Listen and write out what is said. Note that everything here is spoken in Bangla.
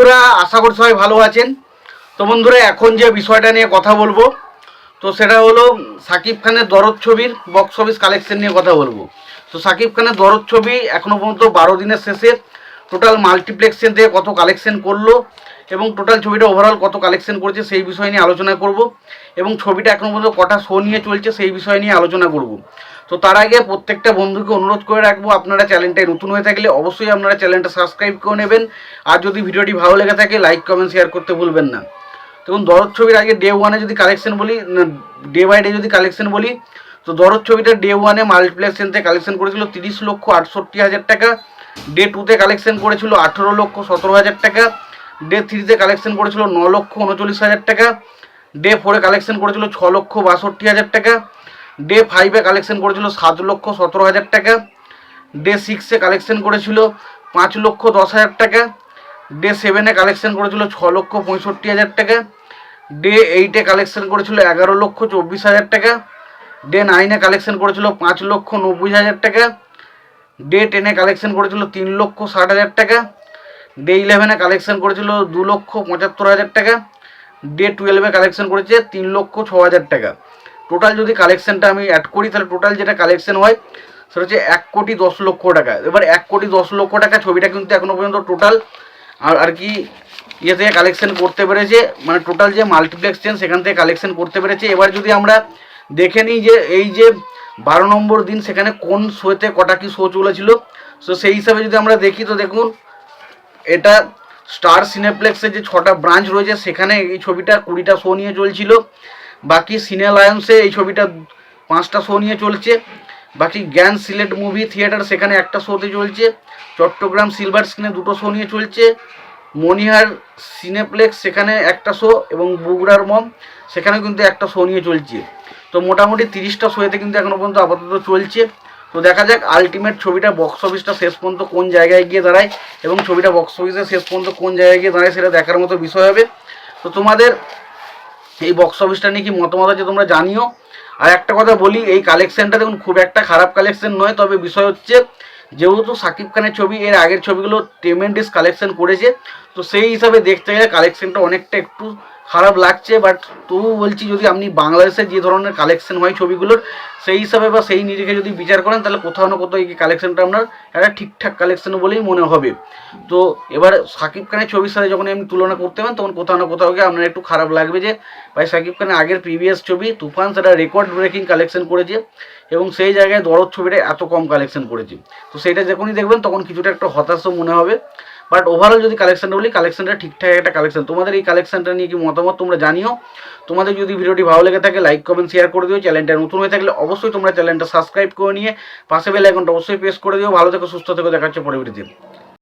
বন্ধুরা, আশা করি সবাই ভালো আছেন। তো বন্ধুরা, এখন যে বিষয়টা নিয়ে কথা বলব, তো সেটা হলো সাকিব খানের দরদ ছবির বক্স অফিস কালেকশন নিয়ে কথা বলব। তো সাকিব খানের দরদ ছবি এখনও পর্যন্ত বারো দিনের শেষে টোটাল মাল্টিপ্লেক্সেন থেকে কত কালেকশন করল এবং টোটাল ছবিটা ওভারঅল কত কালেকশন করেছে সেই বিষয় নিয়ে আলোচনা করব এবং ছবিটা এখনও পর্যন্ত কটা শো নিয়ে চলছে সেই বিষয় নিয়ে আলোচনা করব। তো তার আগে প্রত্যেকটা বন্ধুকে অনুরোধ করে রাখব, আপনারা চ্যানেলটায় নতুন হয়ে থাকলে অবশ্যই আপনারা চ্যানেলটা সাবস্ক্রাইব করে নেবেন। আর যদি ভিডিওটি ভালো লেগে থাকে লাইক কমেন্ট শেয়ার করতে ভুলবেন না। দেখুন, দরদ ছবির আগে ডে ওয়ানে যদি কালেকশন বলি ডে বাই ডে যদি কালেকশন বলি, তো দরদ ছবিটা ডে ওয়ানে মাল্টিপ্লেক্সেন থেকে কালেকশন করেছিল তিরিশ লক্ষ আটষট্টি হাজার টাকা। ডে টুতে কালেকশন করেছিল আঠেরো লক্ষ সতেরো হাজার টাকা। ডে থ্রিতে কালেকশন করেছিল ন লক্ষ উনচল্লিশ হাজার টাকা। ডে ফোরে কালেকশন করেছিল ছ লক্ষ বাষট্টি হাজার টাকা। ডে ফাইভে কালেকশন করেছিল সাত লক্ষ সতেরো হাজার টাকা। ডে সিক্সে কালেকশন করেছিল পাঁচ লক্ষ দশ হাজার টাকা। ডে সেভেনে কালেকশন করেছিল ছ লক্ষ পঁয়ষট্টি হাজার টাকা। ডে এইটে কালেকশন করেছিল এগারো লক্ষ চব্বিশ হাজার টাকা। ডে নাইনে কালেকশন করেছিল পাঁচ লক্ষ নব্বই হাজার টাকা। ডে টেনে কালেকশন করেছিল তিন লক্ষ ষাট হাজার টাকা। ডে ইলেভেনে কালেকশন করেছিল দু লক্ষ পঁচাত্তর হাজার টাকা। ডে টুয়েলভে কালেকশন করেছে তিন লক্ষ ছ হাজার টাকা। টোটাল যদি কালেকশনটা আমি অ্যাড করি, তাহলে টোটাল যেটা কালেকশন হয়, সেটা হচ্ছে এক কোটি দশ লক্ষ টাকা। এবার এক কোটি দশ লক্ষ টাকা ছবিটা কিন্তু এখনও পর্যন্ত টোটাল আর আর কি ইয়ে থেকে কালেকশন করতে পেরেছে মানে টোটাল যে মাল্টিপ্লেক্স চেন সেখান থেকে কালেকশন করতে পেরেছে। এবার যদি আমরা দেখে নিই যে, এই যে বারো নম্বর দিন, সেখানে কোন শোতে কটা কি শো চলেছিল সো সেই হিসাবে যদি আমরা দেখি, তো দেখুন, এটা স্টার সিনেপ্লেক্সের যে ছটা ব্রাঞ্চ রয়েছে, সেখানে এই ছবিটা কুড়িটা শো নিয়ে চলছিল। বাকি সিনে লায়ন্সে এই ছবিটা পাঁচটা শো নিয়ে চলছে। বাকি জ্ঞান সিলেট মুভি থিয়েটার সেখানে একটা শোতে চলছে। চট্টগ্রাম সিলভার স্ক্রিনে দুটো শো নিয়ে চলছে। মনিহার সিনেপ্লেক্স সেখানে একটা শো এবং বুগড়ার মম সেখানে কিন্তু একটা শো নিয়ে চলছে। তো মোটামুটি তিরিশটা শোয়েতে কিন্তু এখনও পর্যন্ত আপাতত চলছে। তো দেখা যাক আলটিমেট ছবিটা বক্স অফিসটা শেষ পর্যন্ত কোন জায়গায় গিয়ে দাঁড়ায় এবং ছবিটা বক্স অফিসে শেষ পর্যন্ত কোন জায়গায় গিয়ে দাঁড়ায় সেটা দেখার মতো বিষয় হবে। তো তোমাদের এই বক্স অফিসটা নিয়ে কি মতামত আছে তোমরা জানিও? আর একটা কথা বলি, এই কালেকশনটা দেখুন, খুব একটা খারাপ কালেকশন নয়, তবে বিষয় হচ্ছে যেহেতু সাকিব খানের ছবি, এর আগের ছবিগুলো টেমেন্ডিস কালেকশন করেছে, তো সেই হিসাবে দেখতে গেলে কালেকশনটা অনেকটা একটু খারাপ লাগছে বাট তবু বলছি যদি আপনি বাংলাদেশে যে ধরনের কালেকশন হয় ছবিগুলোর, সেই হিসাবে বা সেই নিরিখে যদি বিচার করেন, তাহলে কোথাও না কোথাও এই কালেকশনটা আপনার একটা ঠিকঠাক কালেকশন বলেই মনে হবে। তো এবার সাকিব খানের ছবির সাথে যখন আপনি তুলনা করতে পারেন, তখন কোথাও না কোথাও গিয়ে আপনার একটু খারাপ লাগবে যে, ভাই সাকিব খানের আগের প্রিভিয়াস ছবি, তুফান সেটা রেকর্ড ব্রেকিং কালেকশন করেছে এবং সেই জায়গায় দরদ ছবিটা এত কম কালেকশন করেছে। তো সেইটা যখনই দেখবেন, তখন কিছুটা একটা হতাশও মনে হবে। বাট ওভারঅল যদি কালেকশনটা বলি কালেকশনটা ঠিকঠাক একটা কালেকশন তোমাদের এই কালেকশনটা নিয়ে কি মতামত তোমরা জানিও? তোমাদের যদি ভিডিওটি ভালো লেগে থাকে লাইক কমেন্ট শেয়ার করে দিও। চ্যানেলটা নতুন হয়ে থাকলে অবশ্যই তোমরা চ্যানেলটা সাবস্ক্রাইব করে নিয়ে পাশে বেল আইকনটা অবশ্যই প্রেস করে দিও। ভালো থেকো, সুস্থ থেকো দেখাচ্ছে পরবর্তীতে